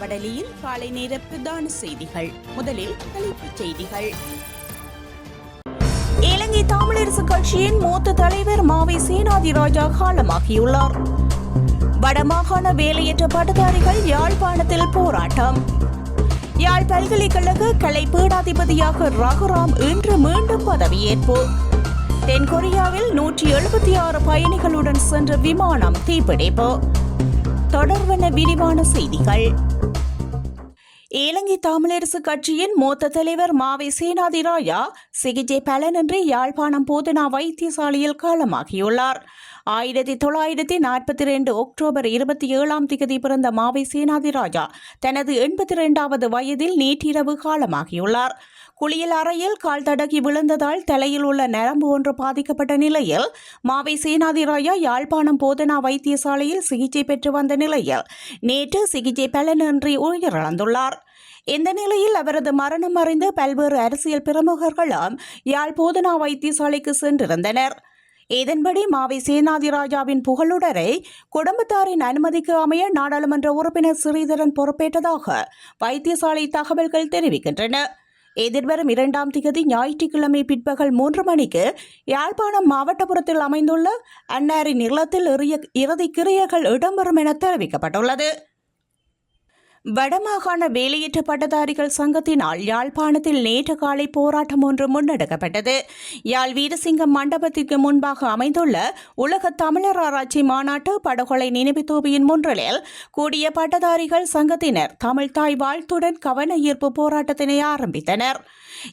வடலியில் காலை நேர பிரதான செய்திகள். முதலில் தலைப்புச் செய்திகள். இலங்கை தமிழரசு கட்சியின் மூத்த தலைவர் மாவை சேனாதிராஜா காலமாகியுள்ளார். வடமாகாண வேலையற்ற பட்டதாரிகள் யாழ்ப்பாணத்தில் போராட்டம். யாழ் பல்கலைக்கழக கலை பீடாதிபதியாக ரகுராம் இன்று மீண்டும் பதவியேற்பு. தென்கொரியாவில் நூற்றி எழுபத்தி ஆறு பயணிகளுடன் சென்ற விமானம் தீப்பிடிப்பு. தொடர்வன விரிவான செய்திகள். இலங்கை தமிழரசு கட்சியின் மூத்த தலைவர் மாவை சேனாதிராயா சிகிச்சை பலனின்றி யாழ்ப்பாணம் போதனா வைத்தியசாலையில் காலமாகியுள்ளார். ஆயிரத்தி தொள்ளாயிரத்தி நாற்பத்தி ரெண்டு அக்டோபர் இருபத்தி ஏழாம் தேதி பிறந்த மாவை சேனாதிராஜா தனது எண்பத்தி இரண்டாவது வயதில் நேற்றிரவு காலமாகியுள்ளார். குளியல் அறையில் கால் தடகி விழுந்ததால் தலையில் உள்ள நரம்பு ஒன்று பாதிக்கப்பட்ட நிலையில் மாவை சேனாதிராயா யாழ்ப்பாணம் போதனா வைத்தியசாலையில் சிகிச்சை பெற்று வந்த நிலையில் நேற்று சிகிச்சை பலனின்றி உயிரிழந்துள்ளார். இந்த நிலையில் அவரது மரணம் அறிந்து பல்வேறு அரசியல் பிரமுகர்களும் யாழ் போதனா வைத்தியசாலைக்கு சென்றிருந்தனர். இதன்படி மாவை சேனாதிராஜாவின் புகழுடரை குடும்பத்தாரின் அனுமதிக்கு அமைய நாடாளுமன்ற உறுப்பினர் ஸ்ரீதரன் பொறுப்பேற்றதாக வைத்தியசாலை தகவல்கள் தெரிவிக்கின்றன. எதிர்வரும் இரண்டாம் திகதி ஞாயிற்றுக்கிழமை பிற்பகல் மூன்று மணிக்கு யாழ்ப்பாணம் மாவட்டபுரத்தில் அமைந்துள்ள அன்னாரின் இல்லத்தில் இறுதி இறுதிக் கிரியைகள் இடம்பெறும் என தெரிவிக்கப்பட்டுள்ளது. வடமாகாண வேலையற்ற பட்டதாரிகள் சங்கத்தினால் யாழ்ப்பாணத்தில் நேற்று காலை போராட்டம் ஒன்று முன்னெடுக்கப்பட்டது. யாழ் வீரசிங்கம் மண்டபத்திற்கு முன்பாக அமைந்துள்ள உலக தமிழர் ஆராய்ச்சி மாநாட்டு படுகொலை நினைவுத்தூபியின் முன்றலில் கூடிய பட்டதாரிகள் சங்கத்தினர் தமிழ்தாய் வாழ்த்துடன் கவன ஈர்ப்பு போராட்டத்தினை ஆரம்பித்தனர்.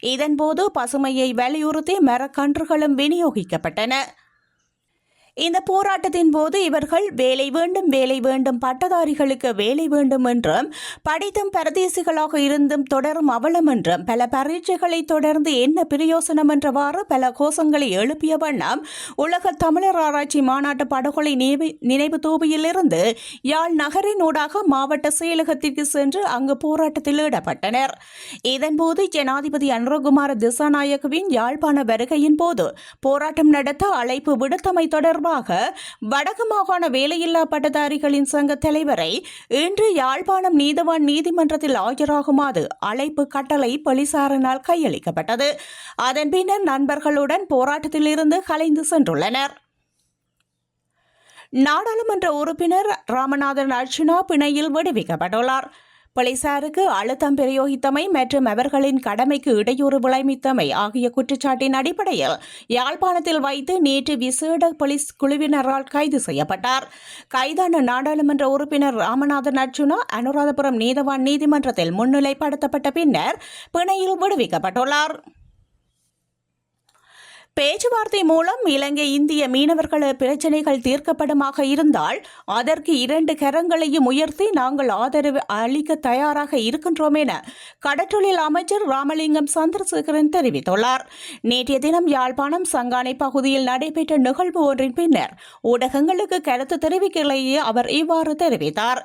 இதன்போது பசுமையை வலியுறுத்தி மரக்கன்றுகளும் விநியோகிக்கப்பட்டன. இந்த போராட்டத்தின் போது இவர்கள் வேலை வேண்டும் வேலை வேண்டும் பட்டதாரிகளுக்கு வேலை வேண்டும் என்றும் படித்தும் பரதேசிகளாக இருந்தும் தொடரும் அவலம் என்றும் பல பரீட்சைகளை தொடர்ந்து என்ன பிரயோசனம் என்றவாறு பல கோஷங்களை எழுப்பிய வண்ணம் உலக தமிழர் ஆராய்ச்சி மாநாட்டு படுகொலை நினைவு நினைவு தூபியிலிருந்து யாழ் நகரினூடாக மாவட்ட செயலகத்திற்கு சென்று அங்கு போராட்டத்தில் ஈடுபட்டனர். இதன்போது ஜனாதிபதி அனுரகுமார திசாநாயகவின் யாழ்ப்பாண வருகையின் போது போராட்டம் நடத்த அழைப்பு விடுத்தமை தொடர்பாக வடக்கு மாகாண வேலையில்லா பட்டதாரிகளின் சங்க தலைவரை இன்று யாழ்ப்பாணம் நீதவான் நீதிமன்றத்தில் ஆஜராகுமாறு அழைப்பு கட்டளை போலீசாரினால் கையளிக்கப்பட்டது. அதன் பின்னர் நண்பர்களுடன் போராட்டத்தில் இருந்து கலைந்து சென்றுள்ளனர். நாடாளுமன்ற உறுப்பினர் ராமநாதன் அர்ச்சுனா பிணையில் விடுவிக்கப்பட்டுள்ளார். போலீசாருக்கு அழுத்தம் பிரயோகித்தமை மற்றும் அவர்களின் கடமைக்கு இடையூறு விளைவித்தமை ஆகிய குற்றச்சாட்டின் அடிப்படையில் யாழ்ப்பாணத்தில் வைத்து நேற்று விசேட போலீஸ் குழுவினரால் கைது செய்யப்பட்டார். கைதான நாடாளுமன்ற உறுப்பினர் ராமநாதன் அர்ஜுனா அனுராதபுரம் நீதவான் நீதிமன்றத்தில் முன்னிலைப்படுத்தப்பட்ட பின்னர் பிணையில் விடுவிக்கப்பட்டுள்ளார். பேச்சுவார்த்தை மூலம் இலங்கை இந்திய மீனவர்கள பிரச்சினைகள் தீர்க்கப்படுமாக இருந்தால் அதற்கு இரண்டு கரங்களையும் உயர்த்தி நாங்கள் ஆதரவு அளிக்க தயாராக இருக்கின்றோம் என கடற்றொழில் அமைச்சர் ராமலிங்கம் சந்திரசேகரன் தெரிவித்துள்ளார். நேற்றைய தினம் யாழ்ப்பாணம் சங்கானை பகுதியில் நடைபெற்ற நிகழ்வு ஒன்றின் பின்னர் ஊடகங்களுக்கு கருத்து தெரிவிக்கலையே அவர் இவ்வாறு தெரிவித்தார்.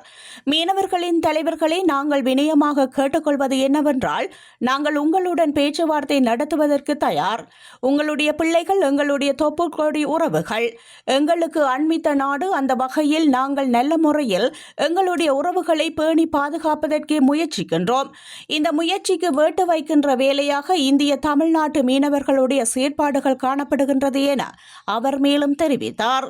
மீனவர்களின் தலைவர்களை நாங்கள் வினயமாக கேட்டுக்கொள்வது என்னவென்றால் நாங்கள் உங்களுடன் பேச்சுவார்த்தை நடத்துவதற்கு தயார். உங்களுடைய பிள்ளைகள் எங்களுடைய தொப்புக்கொடி உறவுகள். எங்களுக்கு அண்மித்த நாடு அந்த வகையில் நாங்கள் நல்ல முறையில் எங்களுடைய உறவுகளை பேணி பாதுகாப்பதற்கே முயற்சிக்கின்றோம். இந்த முயற்சிக்கு வேட்டு வைக்கின்ற வேலையாக இந்திய தமிழ்நாட்டு மீனவர்களுடைய செயற்பாடுகள் காணப்படுகின்றது என அவர் மேலும் தெரிவித்தார்.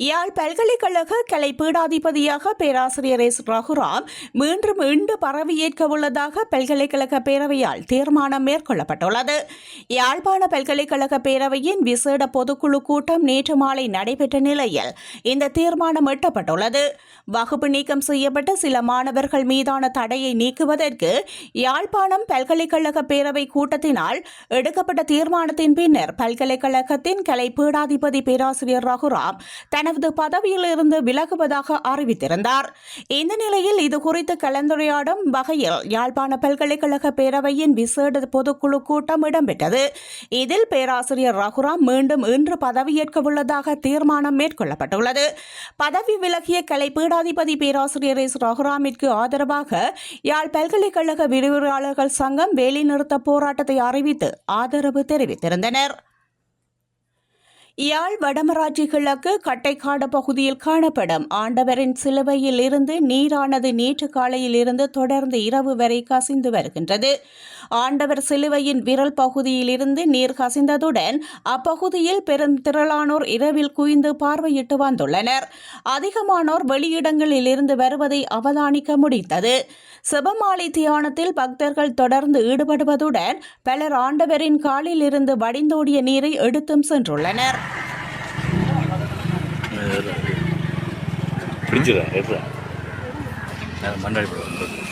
யாழ் பல்கலைக்கழக கலை பீடாதிபதியாக பேராசிரியர் எஸ் ரகுராம் மீண்டும் இன்று பதவியேற்க உள்ளதாக பல்கலைக்கழக பேரவையால் தீர்மானம் மேற்கொள்ளப்பட்டுள்ளது. யாழ்ப்பாண பல்கலைக்கழக பேரவையின் விசேட பொதுக்குழு கூட்டம் நேற்று மாலை நடைபெற்ற நிலையில் இந்த தீர்மானம் எட்டப்பட்டுள்ளது. வகுப்பு நீக்கம் செய்யப்பட்ட சில மாணவர்கள் மீதான தடையை நீக்குவதற்கு யாழ்ப்பாணம் பல்கலைக்கழக பேரவை கூட்டத்தினால் எடுக்கப்பட்ட தீர்மானத்தின் பின்னர் பல்கலைக்கழகத்தின் கலை பீடாதிபதி பேராசிரியர் ரகுராம் தனது தனது பதவியிலிருந்து விலகுவதாக அறிவித்திருந்தார். இந்த நிலையில் இது குறித்து கலந்துரையாடும் வகையில் யாழ்ப்பாண பல்கலைக்கழக பேரவையின் விசேட பொதுக்குழு கூட்டம் இடம்பெற்றது. இதில் பேராசிரியர் ரகுராம் மீண்டும் இன்று பதவியேற்க உள்ளதாக தீர்மானம் மேற்கொள்ளப்பட்டுள்ளது. பதவி விலகிய கலை பீடாதிபதி பேராசிரியர் எஸ். ரகுராமிற்கு ஆதரவாக யாழ் பல்கலைக்கழக விரிவுரையாளர்கள் சங்கம் வேலைநிறுத்த போராட்டத்தை அறிவித்து ஆதரவு தெரிவித்திருந்தனர். யாழ் வடமராட்சி கிழக்கு கட்டைக்காடு பகுதியில் காணப்படும். ஆண்டவரின் சிலுவையில் இருந்து நீரானது நேற்று காலையில் இருந்து தொடர்ந்து இரவு வரை கசிந்து வருகின்றது. ஆண்டவர் சிலுவையின் விரல் பகுதியில் இருந்து நீர் கசிந்ததுடன் அப்பகுதியில் பெரும் திரளானோர் இரவில் குவிந்து பார்வையிட்டு வந்துள்ளனர். அதிகமானோர் வெளியிடங்களில் இருந்து வருவதை அவதானிக்க முடிந்தது. சிவமாலை தியானத்தில் பக்தர்கள் தொடர்ந்து ஈடுபடுவதுடன் பலர் ஆண்டவரின் காலில் இருந்து வடிந்தோடிய நீரை எடுத்தும் சென்றுள்ளனர். பிடிச்சிடா எடுறா நான் மண்ணாடி போடுறேன்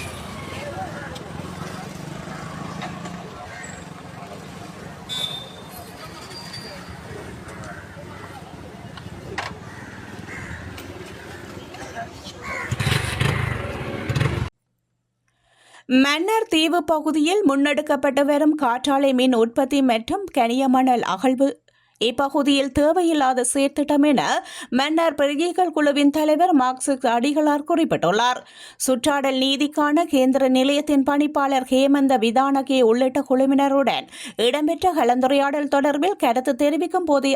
மன்னர் தீவு பகுதியில் முன்னெடுக்கப்பட்டு வரும் காற்றாலை மின் உற்பத்தி மற்றும் கனியமணல் அகழ்வு இப்பகுதியில் தேவையில்லாத சீர்திட்டம் என மன்னர் பிரஜைகள் குழுவின் தலைவர் மார்க்சிஸ் அடிகளார் குறிப்பிட்டுள்ளார். சுற்றாடல் நீதிக்கான கேந்திர நிலையத்தின் பணிப்பாளர் ஹேமந்த விதானகே உள்ளிட்ட குழுவினருடன் இடம்பெற்ற கலந்துரையாடல் தொடர்பில் கருத்து தெரிவிக்கும் போதே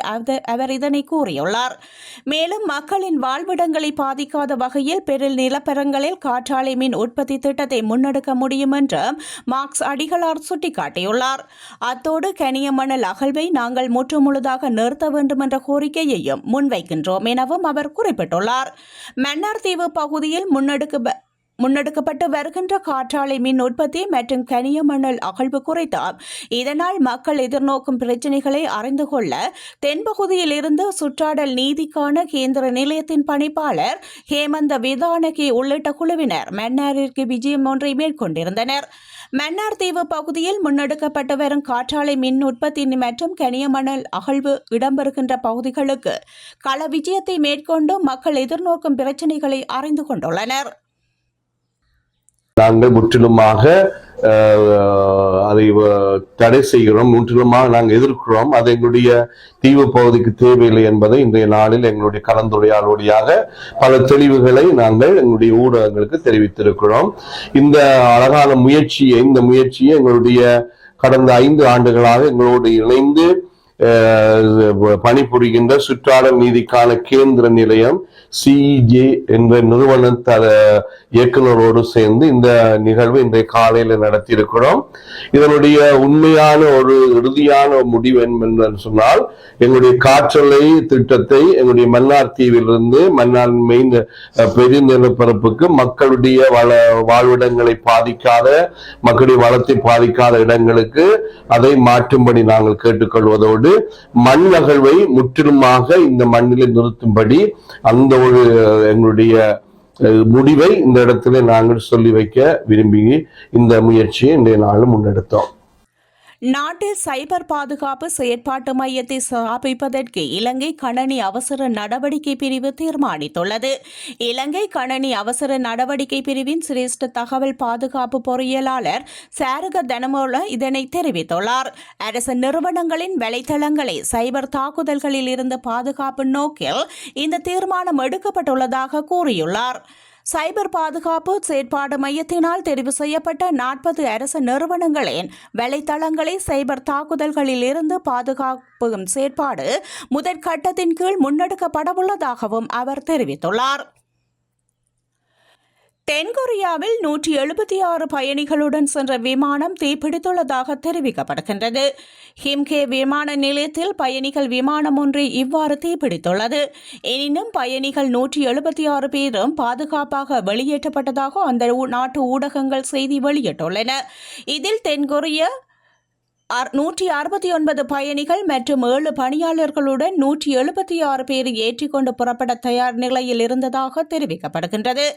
அவர் இதனை கூறியுள்ளார். மேலும் மக்களின் வாழ்விடங்களை பாதிக்காத வகையில் பெரு நிலப்பரங்களில் காற்றாலை மின் உற்பத்தி திட்டத்தை முன்னெடுக்க முடியும் என்று மார்க்ஸ் அடிகளார் சுட்டிக்காட்டியுள்ளார். அத்தோடு கனியமணல் அகழ்வை நாங்கள் முற்றுமுழுதாக நிறுத்த வேண்டும் என்ற கோரிக்கையையும் முன்வைக்கின்றோம் எனவும் அவர் குறிப்பிட்டுள்ளார். மன்னார் தீவு பகுதியில் முன்னெடுக்க முன்னெடுக்கப்பட்டு வருகின்ற காற்றாலை மின் உற்பத்தி மற்றும் கனிய மணல் அகழ்வு குறைத்தார் இதனால் மக்கள் எதிர்நோக்கும் பிரச்சினைகளை அறிந்து கொள்ள தென்பகுதியில் இருந்து சுற்றாடல் நீதிக்கான கேந்திர நிலையத்தின் பணிப்பாளர் ஹேமந்த விதானகி உள்ளிட்ட குழுவினர் மன்னாரிற்கு விஜயம் ஒன்றை மேற்கொண்டிருந்தனர். மன்னார் தீவு பகுதியில் முன்னெடுக்கப்பட்டு வரும் காற்றாலை மின் உற்பத்தி மற்றும் கனியமணல் அகழ்வு இடம்பெறுகின்ற பகுதிகளுக்கு கள விஜயத்தை மேற்கொண்டு மக்கள் எதிர்நோக்கும் பிரச்சினைகளை அறிந்து கொண்டுள்ளனர். நாங்கள் முற்றிலுமாக அதை தடை செய்கிறோம். முற்றிலுமாக நாங்கள் எதிர்க்கிறோம். அது எங்களுடைய தீவு பகுதிக்கு தேவையில்லை என்பதை இன்றைய நாளில் எங்களுடைய கலந்துரையாடல் பல தெளிவுகளை நாங்கள் எங்களுடைய ஊடகங்களுக்கு தெரிவித்திருக்கிறோம். இந்த அழகான முயற்சியை இந்த முயற்சியை எங்களுடைய கடந்த ஐந்து ஆண்டுகளாக எங்களோடு இணைந்து பணிபுரிகின்ற சுற்றாடல் நீதிக்கான கேந்திர நிலையம் சிஇஏ என்ற நிறுவன தர சேர்ந்து இந்த நிகழ்வு இன்றைய காலையில நடத்தியிருக்கிறோம். இதனுடைய உண்மையான ஒரு இறுதியான முடிவு என்று சொன்னால் எங்களுடைய காற்றலை திட்டத்தை எங்களுடைய மன்னார் தீவிலிருந்து மன்னார் மெயின் பெரிய நிலப்பரப்புக்கு மக்களுடைய வள வாழ்விடங்களை பாதிக்காத மக்களுடைய வளத்தை பாதிக்காத இடங்களுக்கு அதை மாற்றும்படி நாங்கள் கேட்டுக்கொள்வதோடு மண் அகழ்வை முற்றிலுமாக இந்த மண்ணிலே நிறுத்தும்படி அந்த ஒரு எங்களுடைய முடிவை இந்த இடத்துல நாங்கள் சொல்லி வைக்க விரும்பி இந்த முயற்சியை இன்றைய நாள் முன்னெடுத்தோம். நாட்டில் சைபர் பாதுகாப்பு செயற்பாட்டு மையத்தை ஸ்தாபிப்பதற்கு இலங்கை கணனி அவசர நடவடிக்கை பிரிவு தீர்மானித்துள்ளது. இலங்கை கணனி அவசர நடவடிக்கை பிரிவின் சிரேஷ்ட தகவல் பாதுகாப்பு பொறியியலாளர் சாரக தனமோல இதனை தெரிவித்துள்ளார். அரசு நிறுவனங்களின் வலைதளங்களை சைபர் தாக்குதல்களில் இருந்து பாதுகாப்பு நோக்கில் இந்த தீர்மானம் எடுக்கப்பட்டுள்ளதாக கூறியுள்ளார். சைபர் பாதுகாப்பு செயற்பாடு மையத்தினால் தெரிவு செய்யப்பட்ட நாற்பது அரசு நிறுவனங்களின் வலைத்தளங்களை சைபர் தாக்குதல்களில் இருந்து பாதுகாப்பும் செயற்பாடு முதற்கட்டத்தின் கீழ் முன்னெடுக்கப்படவுள்ளதாகவும் அவர் தெரிவித்துள்ளார். தென்கொரியாவில் நூற்றி எழுபத்தி ஆறு பயணிகளுடன் சென்ற விமானம் தீப்பிடித்துள்ளதாக தெரிவிக்கப்படுகின்றது. ஹிம்கே விமான நிலையத்தில் பயணிகள் விமானம் ஒன்று இவ்வாறு தீப்பிடித்துள்ளது. எனினும் பயணிகள் நூற்றி எழுபத்தி ஆறு பேரும் பாதுகாப்பாக வெளியேற்றப்பட்டதாக அந்த நாட்டு ஊடகங்கள் செய்தி வெளியிட்டுள்ளன. இதில் தென்கொரிய அர்- நூற்றி அறுபத்தி ஒன்பது பயணிகள் மற்றும் ஏழு பணியாளர்களுடன் நூற்றி எழுபத்தி ஆறு பேர் ஏற்றிக்கொண்டு புறப்பட தயார் நிலையில் இருந்ததாக தெரிவிக்கப்படுகின்றது.